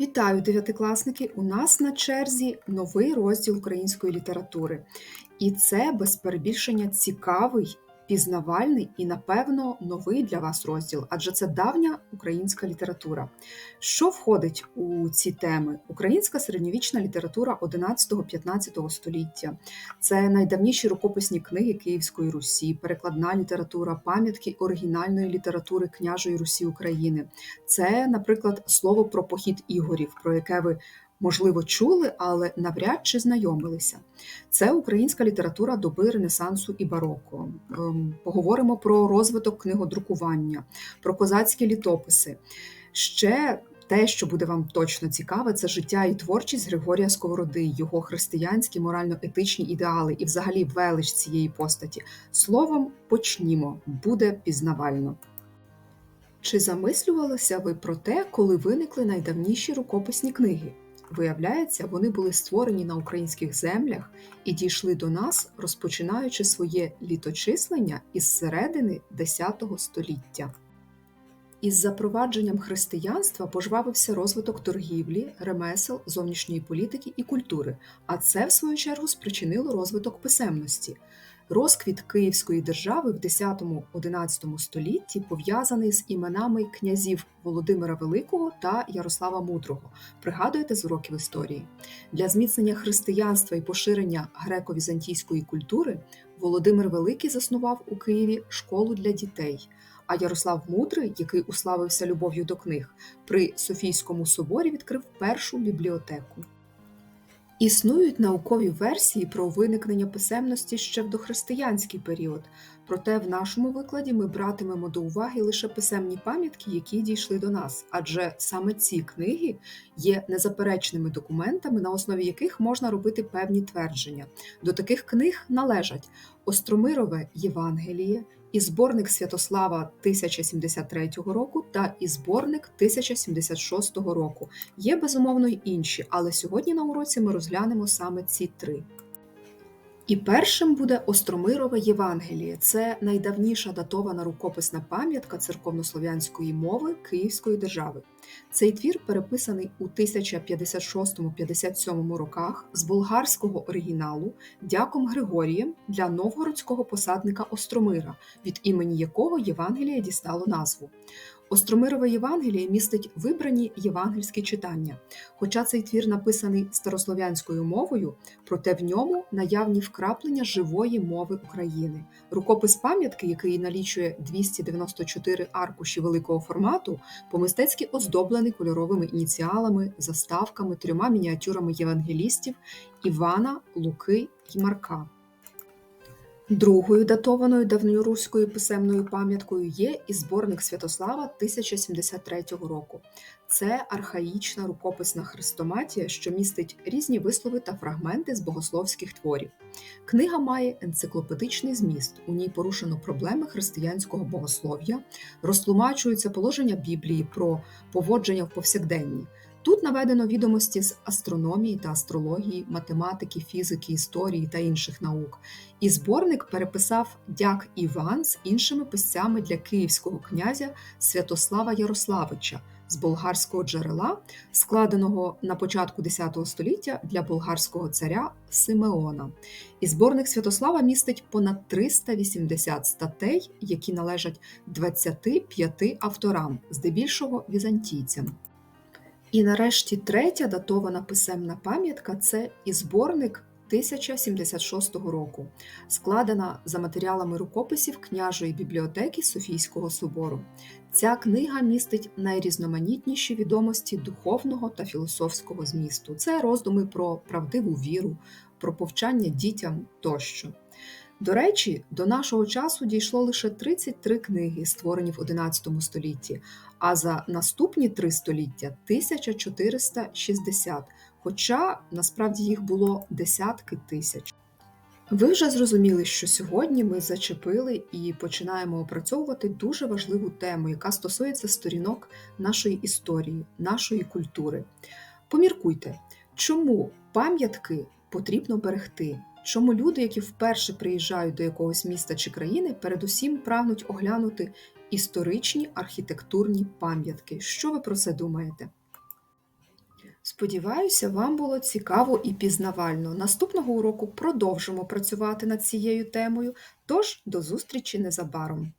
Вітаю, дев'ятикласники! У нас на черзі новий розділ української літератури. І це без перебільшення цікавий, пізнавальний і, напевно, новий для вас розділ, адже це давня українська література. Що входить у ці теми? Українська середньовічна література 11-15 століття, це найдавніші рукописні книги Київської Русі, перекладна література, пам'ятки оригінальної літератури княжої Русі України. Це, наприклад, слово про похід ігорів, про яке ви можливо, чули, але навряд чи знайомилися. Це українська література доби Ренесансу і бароко. Ем, поговоримо про розвиток книгодрукування, про козацькі літописи. Ще те, що буде вам точно цікаве, це життя і творчість Григорія Сковороди, його християнські морально-етичні ідеали і, взагалі, велич цієї постаті. Словом, почнімо, буде пізнавально. Чи замислювалися ви про те, коли виникли найдавніші рукописні книги? Виявляється, вони були створені на українських землях і дійшли до нас, розпочинаючи своє літочислення із середини X століття. Із запровадженням християнства пожвавився розвиток торгівлі, ремесел, зовнішньої політики і культури, а це, в свою чергу, спричинило розвиток писемності. Розквіт Київської держави в X-XI столітті пов'язаний з іменами князів Володимира Великого та Ярослава Мудрого. Пригадуєте з уроків історії? Для зміцнення християнства і поширення греко-візантійської культури Володимир Великий заснував у Києві школу для дітей. А Ярослав Мудрий, який уславився любов'ю до книг, при Софійському соборі відкрив першу бібліотеку. Існують наукові версії про виникнення писемності ще в дохристиянський період, проте в нашому викладі ми братимемо до уваги лише писемні пам'ятки, які дійшли до нас, адже саме ці книги є незаперечними документами, на основі яких можна робити певні твердження. До таких книг належать Остромирове Євангеліє, і зборник Святослава 1073 року та і зборник 1076 року. Є безумовно й інші, але сьогодні на уроці ми розглянемо саме ці три. І першим буде Остромирове Євангеліє. Це найдавніша датована рукописна пам'ятка церковнослов'янської мови Київської держави. Цей твір переписаний у 1056-57 роках з болгарського оригіналу дяком Григорієм для новгородського посадника Остромира, від імені якого Євангеліє дістало назву. Остромирове Євангеліє містить вибрані євангельські читання. Хоча цей твір написаний старослов'янською мовою, проте в ньому наявні вкраплення живої мови України. Рукопис пам'ятки, який налічує 294 аркуші великого формату, по-мистецьки оздоблений кольоровими ініціалами, заставками, трьома мініатюрами євангелістів Івана, Луки й Марка. Другою датованою давньоруською писемною пам'яткою є і зборник Святослава 1073 року. Це архаїчна рукописна хрестоматія, що містить різні вислови та фрагменти з богословських творів. Книга має енциклопедичний зміст, у ній порушено проблеми християнського богослов'я, розтлумачуються положення Біблії про поводження в повсякденні. Тут наведено відомості з астрономії та астрології, математики, фізики, історії та інших наук. І зборник переписав дяк Іван з іншими писцями для київського князя Святослава Ярославича з болгарського джерела, складеного на початку X століття для болгарського царя Симеона. І зборник Святослава містить понад 380 статей, які належать 25 авторам, здебільшого візантійцям. І нарешті третя датована писемна пам'ятка це і зборник 1076 року, складена за матеріалами рукописів княжої бібліотеки Софійського собору. Ця книга містить найрізноманітніші відомості духовного та філософського змісту. Це роздуми про правдиву віру, про повчання дітям тощо. До речі, до нашого часу дійшло лише 33 книги, створені в XI столітті, а за наступні три століття 1460, хоча насправді їх було десятки тисяч. Ви вже зрозуміли, що сьогодні ми зачепили і починаємо опрацьовувати дуже важливу тему, яка стосується сторінок нашої історії, нашої культури. Поміркуйте, чому пам'ятки потрібно берегти? Чому люди, які вперше приїжджають до якогось міста чи країни, передусім прагнуть оглянути історичні архітектурні пам'ятки? Що ви про це думаєте? Сподіваюся, вам було цікаво і пізнавально. Наступного уроку продовжимо працювати над цією темою, тож до зустрічі незабаром!